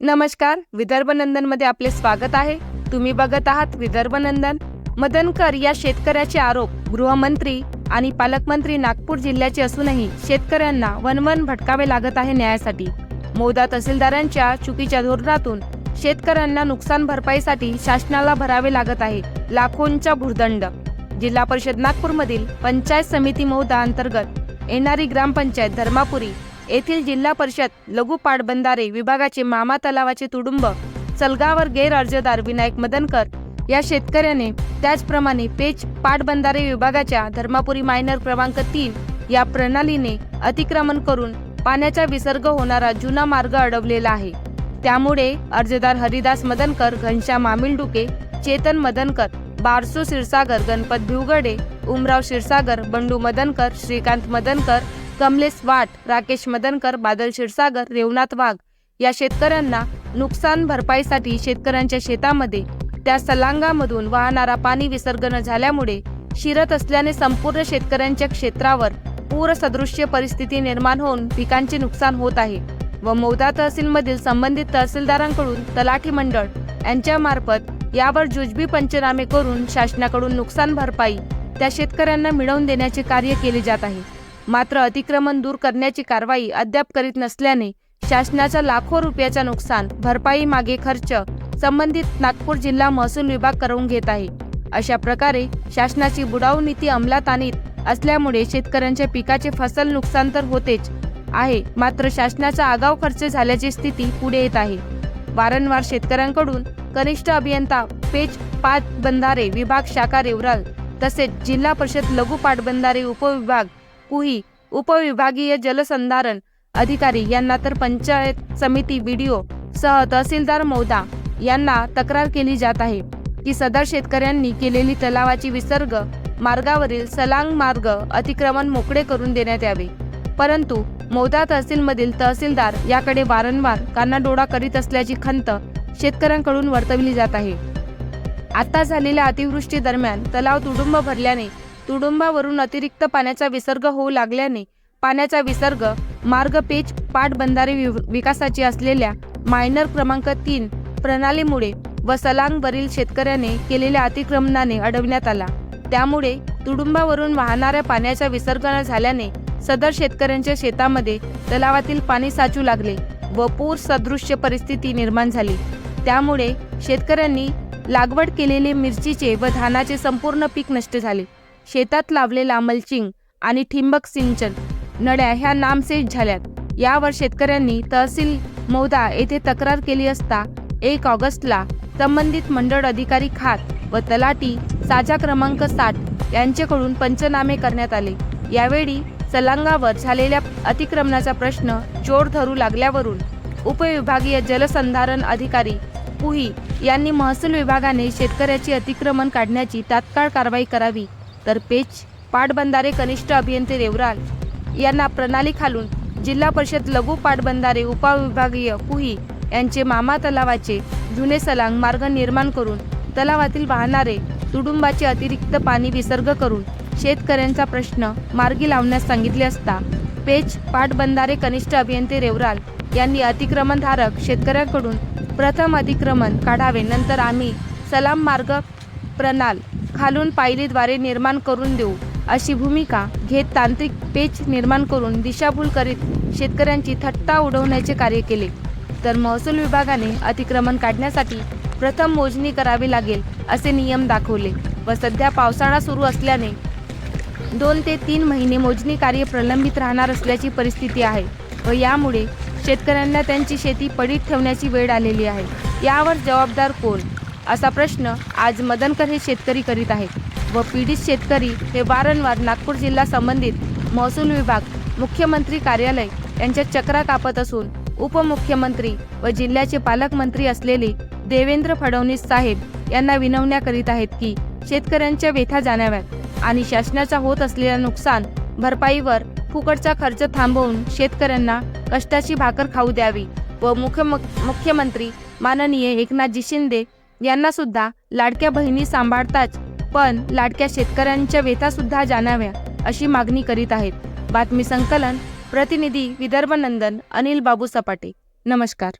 नमस्कार विदर्भ नंदनमध्ये आपले स्वागत आहे. तुम्ही बघत आहात विदर्भ नंदन. मदनकर या शेतकऱ्याचे आरोप गृहमंत्री आणि पालकमंत्री नागपूर जिल्ह्याचे असूनही शेतकऱ्यांना वनवन भटकावे लागत आहे न्यायासाठी. मोदा तहसीलदारांच्या चुकीच्या धोरणातून शेतकऱ्यांना नुकसान भरपाईसाठी शासनाला भरावे लागत आहे लाखोंचा भूर्दंड जिल्हा परिषद नागपूरमधील पंचायत समिती मौदा अंतर्गत येणारी ग्रामपंचायत धर्मापुरी येथील जिल्हा परिषद लघु पाटबंधारे विभागाचे मामा तलावाचे तुडुंब सलगावर गैर अर्जदार विनायक मदनकर या शेतकऱ्याने त्याचप्रमाणे पेच पाटबंधारे विभागाच्या धर्मापुरी मायनर क्रमांक तीन या प्रणालीने अतिक्रमण करून पाण्याचा विसर्ग होणारा जुना मार्ग अडवलेला आहे. त्यामुळे अर्जदार हरिदास मदनकर घनश्याम मामिलडुके चेतन मदनकर बारसू क्षीरसागर गणपत भिवगडे उमराव क्षीरसागर बंडू मदनकर श्रीकांत मदनकर कमलेश वाट राकेश मदनकर बादल क्षीरसागर रेवनाथ वाघ या शेतकऱ्यांना नुकसान भरपाईसाठी शेतकऱ्यांच्या शेतामध्ये त्या सलांगामधून वाहणारा पाणी विसर्ग न झाल्यामुळे शिरत असल्याने संपूर्ण शेतकऱ्यांच्या क्षेत्रावर पूरसदृश्य परिस्थिती निर्माण होऊन पिकांचे नुकसान होत आहे. व मौदा तहसीलमधील संबंधित तहसीलदारांकडून तलाठी मंडळ यांच्यामार्फत यावर जुजबी पंचनामे करून शासनाकडून नुकसान भरपाई त्या शेतकऱ्यांना मिळवून देण्याचे कार्य केले जात आहे. मात्र अतिक्रमण दूर करण्याची कारवाई अद्याप करीत नसल्याने शासनाचा लाखो रुपयाचा नुकसान भरपाई मागे खर्च संबंधित नागपूर जिल्हा महसूल विभाग करून घेत आहे. अशा प्रकारे शासनाची बुडाऊ नीती अंमलात आणीत असल्यामुळे शेतकऱ्यांच्या पिकाचे फसल नुकसान तर होतेच आहे मात्र शासनाचा आगाव खर्च झाल्याची स्थिती पुढे येत आहे. वारंवार शेतकऱ्यांकडून कनिष्ठ अभियंता पेच पाच बंधारे विभाग शाखा रेवराल तसेच जिल्हा परिषद लघु पाटबंधारे उपविभाग कुही उपविभागीय जलसंधारण अधिकारी यांना तर पंचायत समिती बीडीओ सह तहसीलदार मौदा यांना तक्रार केली जात आहे की सदर शेतकऱ्यांनी केलेली तलावाची विसर्ग मार्गावरील सलांग मार्ग अतिक्रमण मोकळे करून देण्यात यावे. परंतु मौदा तहसीलमधील तहसीलदार याकडे वारंवार कानाडोळा करीत असल्याची खंत शेतकऱ्यांकडून वर्तवली जात आहे. आता झालेल्या अतिवृष्टी दरम्यान तलाव तुडुंब भरल्याने तुडुंबावरून अतिरिक्त पाण्याचा विसर्ग होऊ लागल्याने पाण्याचा विसर्ग मार्ग पेच पाटबंधारे विकासाची असलेल्या मायनर क्रमांक तीन प्रणालीमुळे व सलांगवरील शेतकऱ्याने केलेल्या अतिक्रमणाने अडवण्यात आला. त्यामुळे तुडुंबावरून वाहणाऱ्या पाण्याचा विसर्ग न झाल्याने सदर शेतकऱ्यांच्या शेतामध्ये तलावातील पाणी साचू लागले व पूर सदृश्य परिस्थिती निर्माण झाली. त्यामुळे शेतकऱ्यांनी लागवड केलेले मिरचीचे व धानाचे संपूर्ण पीक नष्ट झाले. शेतात लावलेला मल्चिंग आणि ठिंबक सिंचन नड्या ह्या नामशेष झाल्यात. यावर शेतकऱ्यांनी तहसील मौदा येथे तक्रार केली असता एक ऑगस्टला संबंधित मंडळ अधिकारी खात व तलाटी साजा क्रमांक साठ यांच्याकडून पंचनामे करण्यात आले. यावेळी सलांगावर झालेल्या अतिक्रमणाचा प्रश्न जोर धरू लागल्यावरून उपविभागीय जलसंधारण अधिकारी पुही यांनी महसूल विभागाने शेतकऱ्याची अतिक्रमण काढण्याची तात्काळ कारवाई करावी तर पेच पाटबंधारे कनिष्ठ अभियंते रेवराल यांना प्रणाली खालून जिल्हा परिषद लघु पाटबंधारे उपविभागीय कुही यांचे मामा तलावाचे जुने सलांग मार्ग निर्माण करून तलावातील वाहणारे तुडुंबाचे अतिरिक्त पाणी विसर्ग करून शेतकऱ्यांचा प्रश्न मार्गी लावण्यास सांगितले असता पेच पाटबंधारे कनिष्ठ अभियंते रेवराल यांनी अतिक्रमणधारक शेतकऱ्यांकडून प्रथम अतिक्रमण काढावे नंतर आम्ही सलाम मार्ग प्रणाल खालून पायरीद्वारे निर्माण करून देऊ. अशी भूमिका घेत तांत्रिक पेच निर्माण करून दिशाभूल करीत शेतकऱ्यांची थट्टा उडवण्याचे कार्य केले. तर महसूल विभागाने अतिक्रमण काढण्यासाठी प्रथम मोजणी करावी लागेल असे नियम दाखवले व सध्या पावसाळा सुरू असल्याने दोन ते तीन महिने मोजणी कार्य प्रलंबित राहणार असल्याची परिस्थिती आहे व यामुळे शेतकऱ्यांना त्यांची शेती पडीत ठेवण्याची वेळ आलेली आहे. यावर जबाबदार कोण? असा प्रश्न आज मदनकर हे शेतकरी करीत आहेत व पीडित शेतकरी हे वारंवार नागपूर जिल्हा संबंधित महसूल विभाग मुख्यमंत्री कार्यालय यांच्या चक्रा कापत असून उपमुख्यमंत्री व जिल्ह्याचे पालकमंत्री असलेले देवेंद्र फडणवीस साहेब यांना विनवण्या करीत आहेत की शेतकऱ्यांच्या व्यथा जाणाव्यात आणि शासनाचा होत असलेल्या नुकसान भरपाईवर फुकटचा खर्च थांबवून शेतकऱ्यांना कष्टाची भाकर खाऊ द्यावी व मुख्य मुख्यमंत्री माननीय एकनाथजी शिंदे यांना सुद्धा लाडक्या बहिणी सांभाळताच पण लाडक्या शेतकऱ्यांच्या व्यथा सुद्धा जाणाव्या अशी मागणी करीत आहेत. बातमी संकलन प्रतिनिधी विदर्भ नंदन अनिल बाबू सपाटे. नमस्कार.